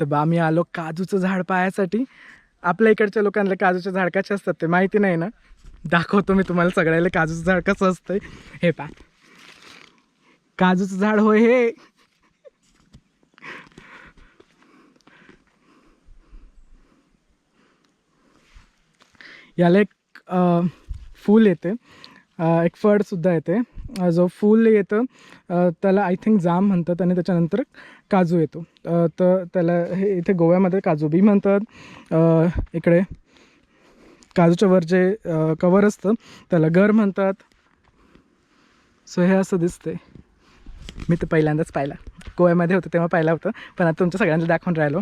तर बा आम्ही आलो काजूचं झाड पाहायसाठी. आपल्या इकडच्या लोकांना काजूचे झाड कसे असतात ते माहिती नाही ना? दाखवतो मी तुम्हाला सगळ्याला काजूचं झाड कसं असतंय. हे पा काजूचं झाड होय हे. याला एक फूल येते. एक फळसुद्धा येते. जो फूल येतं त्याला आय थिंक जाम म्हणतात आणि त्याच्यानंतर काजू येतो. तर त्याला हे इथे गोव्यामध्ये काजू बी म्हणतात. इकडे काजूच्या वर जे कवर असतं त्याला गर म्हणतात. सो हे असं दिसते मी तर पहिल्यांदाच पाहिला. गोव्यामध्ये होतं तेव्हा पाहिलं होतं पण आता तुमच्या सगळ्यांना दाखवून राहिलो.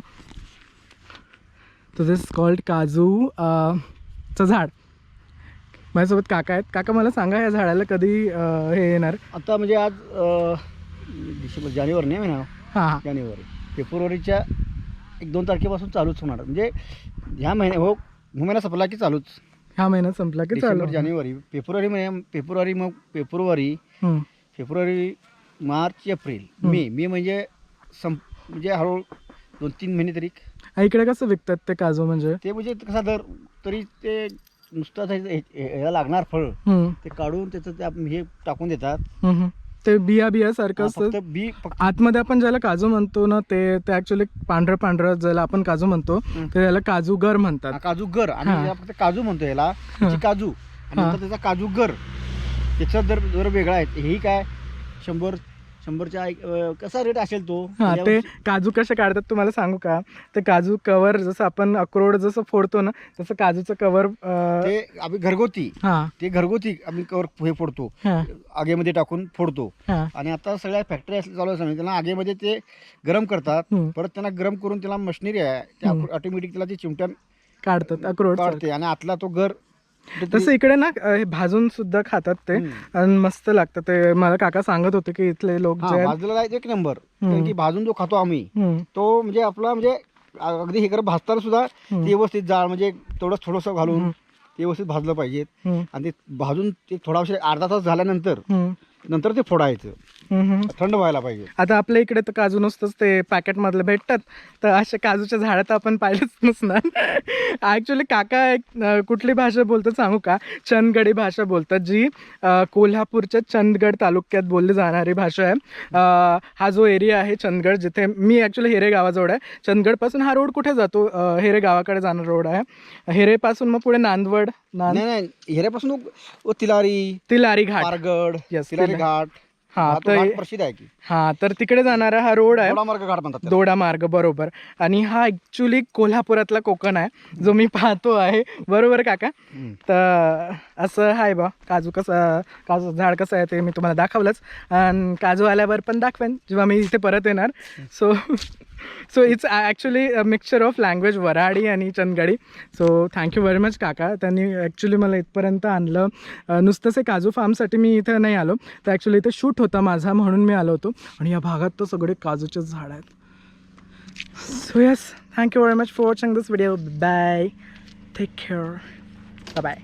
तो दिस कॉल्ड काजू चं झाड. माझ्यासोबत काका आहेत. काका मला सांगा या झाडाला कधी अ, हे येणार? आता म्हणजे आज अ, डिसेंबर जानेवारी नाही म्हणा हां जानेवारी. फेब्रुवारीच्या एक दोन तारखेपासून चालूच होणार. म्हणजे ह्या महिन्या हो महिना संपला की चालूच. ह्या महिना संपला की चालू. जानेवारी. फेब्रुवारी महिन्या फेब्रुवारी मग फेब्रुवारी हम्म. फेब्रुवारी मार्च एप्रिल. मे. मे म्हणजे संप म्हणजे हळूहळू दोन तीन महिने तरी. इकडे कसं विकतात ते काजू म्हणजे? ते म्हणजे कसा दर तरी ते नुसतं आता हे- हे- ह्याला लागणार फळ हम्म, ते काढून त्याचं ते आप- हे टाकून देतात. हम्म. ते बिया बिया सारखं असतं. फक्त बी फक्त आतमध्ये आपण ज्याला काजू म्हणतो ना ते ते ऍक्च्युली पांढरं पांढरं ज्याला आपण काजू म्हणतो हम्म. ते त्याला काजू गर म्हणतात. हा, काजू गर आणि हा. याला फक्त काजू म्हणतो याला त्याची काजू. आणि हा. नंतर त्याचा काजू गर त्याचा दर दर वेगळा आहे हेही काय? शंभर शंभरच्या अं, कसा रेट असेल तो? हा ते त्याच्यावर- काजू कसे काढतात तुम्हाला सांगू का? ते काजू कवर जसं आपण अक्रोड जसं फोडतो ना तसं काजूचं कवर ते आम्ही घरगुती हा. ते घरगुती आम्ही कवर हे फोडतो. हा. आगेमध्ये टाकून फोडतो. हा. आणि आता सगळ्या फॅक्टरी चालू असतात त्यांना आगेमध्ये ते गरम करतात. हम्म. परत त्यांना गरम करून त्याला मशिनरी आहे. हम्म. ऑटोमॅटिक त्याला ती चिमट्यान काढतात अक्रोड काढते. आणि आतला तो गर तसं इकडे ना हे भाजून सुद्धा खातात ते. आणि मस्त लागतं ते मला काका सांगत होते की इथले लोक जे आहेत भाजलेला आहे तो एक नंबर. कारण की भाजून जो खातो आम्ही हम्म, तो म्हणजे आपला म्हणजे अगदी हे करत भाजताना सुद्धा. ते व्यवस्थित जाळ म्हणजे तेवढंच थोडंसं घालून. ते व्यवस्थित भाजलं पाहिजे हम्म, आणि ते भाजून ते थोडा अर्धा तास झाल्यानंतर हम्म, नंतर ते फोडायचं. हम्म. थंड व्हायला पाहिजे. आता आपल्या इकडे तर काजू नुसतंच ते पॅकेटमधले भेटतात. तर अशा काजूच्या झाडं तर आपण पाहिलेच नसणार. ॲक्च्युली काका एक अं, कुठली भाषा बोलतात सांगू का? चंदगडी भाषा बोलतात जी अं, कोल्हापूरच्या चंदगड तालुक्यात बोलली जाणारी भाषा आहे. अं, हा जो एरिया आहे चंदगड जिथे मी ॲक्च्युली हेरे गावाजवळ आहे. चंदगडपासून हा रोड कुठे जातो? अं, हेरे गावाकडे जाणारा रोड आहे. हेरेपासून मग पुढे नांदवड नांद नाही नाही हेऱ्यापासून उ- तिलारी तिलारी घाट. पारगड Yes, तिलारी तिला- घाट. हा, हा तो तर- घाट प्रसिद्ध आहे की? हा तर तिकडे जाणारा हा रोड आहे. मार्ग घाट म्हणतात त्याला. दोडा मार्ग बरोबर. आणि हा ॲक्च्युली कोल्हापुरातला कोकण आहे जो मी पाहतो आहे. बरोबर काका? हम्म. तर असं आहे बा काजू कसं काजू झाड कसं आहे ते मी तुम्हाला दाखवलंच. आणि काजू आल्यावर पण दाखवेन जेव्हा मी इथे परत येणार. So so it's actually mixture of language Varadi आणि Chandgadi so thank you very much काका त्यांनी ॲक्च्युली मला इथपर्यंत आणलं. नुसतंच हे काजू फार्मसाठी मी इथं नाही आलो. तर ॲक्च्युली इथं शूट होता माझा म्हणून मी आलो होतो. आणि या भागात तर सगळे काजूचे झाड आहेत. So yes thank you very much for watching this video bye take care bye